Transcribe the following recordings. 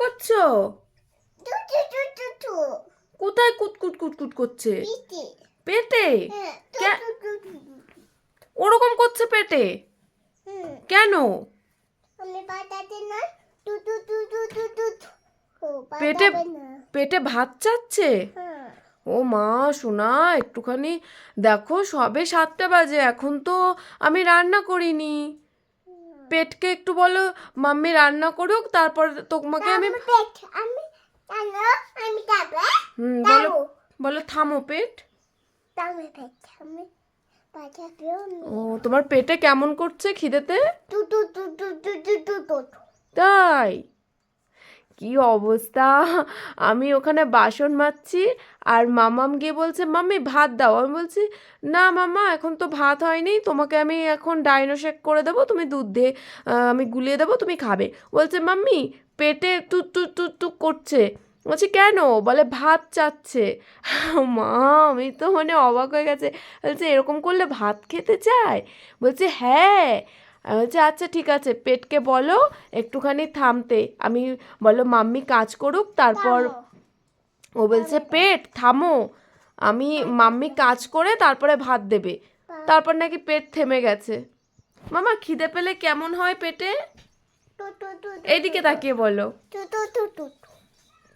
করছ? কোথায় কুটকুট কুটকুট করছে? পেটে। ওরকম করছে পেটে? কেন? পেটে পেটে ভাত চাচ্ছে? ও মা শোনা একটুখানি দেখো সবে সাতটা বাজে। এখন তো আমি রান্না করিনি। পেটকে একটু বলো মাম্মি রান্না করুক তারপর তোমাকে আমি হুম বলো বলো থামো পেট। ও তোমার পেটে কেমন করছে খিদেতে? তাই? কি অবস্থা? আমি ওখানে বাসন মাজছি আর মামাম গিয়ে বলছে, মাম্মি, ভাত দাও। আমি বলছি, না মামা এখন তো ভাত হয়নি, তোমাকে আমি এখন ডাইনো শেক করে দেবো, তুমি দুধ দিয়ে আমি গুলিয়ে দেবো, তুমি খাবে। বলছে, মাম্মি, পেটে তু তু তু তু করছে। বলছি, কেন? বলে, ভাত চাচ্ছে। মা, আমি তো মানে অবাক হয়ে গেছে। বলছে, এরকম করলে ভাত খেতে চায়? বলছে হ্যাঁ। আমি বলছি আচ্ছা ঠিক আছে পেটকে বলো একটুখানি থামতে আমি বলো মাম্মি কাজ করুক তারপর ও বলছে পেট থামো আমি মাম্মি কাজ করে তারপরে ভাত দেবে তারপর নাকি পেট থেমে গেছে মামা খিদে পেলে কেমন হয় পেটে এইদিকে তাকিয়ে বলো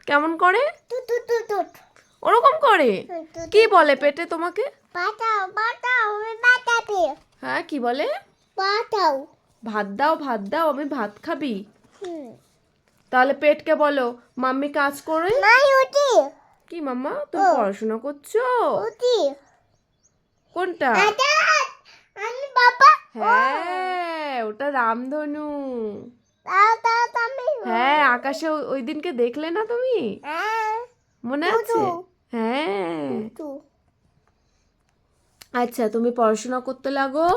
কেমন করে ওরকম করে কি বলে পেটে তোমাকে হ্যাঁ কি বলে বাতাও ভাত দাও ভাত দাও আমি ভাত খাবি। তাহলে পেটকে বলো মাম্মি কাজ করে? কি মাম্মা তুমি পড়াশোনা করছ? কোনটা? আমি বাবা। হ্যাঁ ওটা রামধনু। হ্যাঁ আকাশে ওই দিনকে দেখলে না তুমি? হ্যাঁ। মনে আছে? হ্যাঁ। আচ্ছা তুমি পড়াশোনা করতে লাগো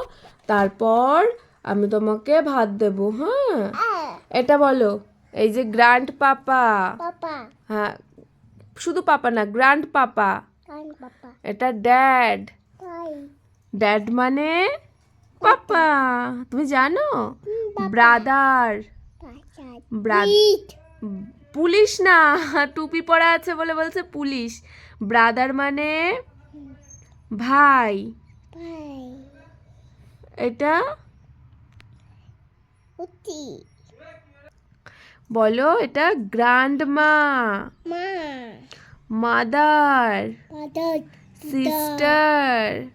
তারপর আমি তোমাকে ভাত দেবো হ্যাঁ? হ্যাঁ। এটা বলো এই যে গ্র্যান্ড পাপা। হ্যাঁ শুধু পাপা না গ্র্যান্ড পাপা। এটা ড্যাড। ড্যাড মানে পাপা। তুমি জানো? ব্রাদার। ব্রাদ ইট পুলিশ না টুপি পরা আছে বলে বলছে পুলিশ। ব্রাদার মানে ভাই। এটা? বলো এটা গ্র্যান্ডমা। মাদার। সিস্টার।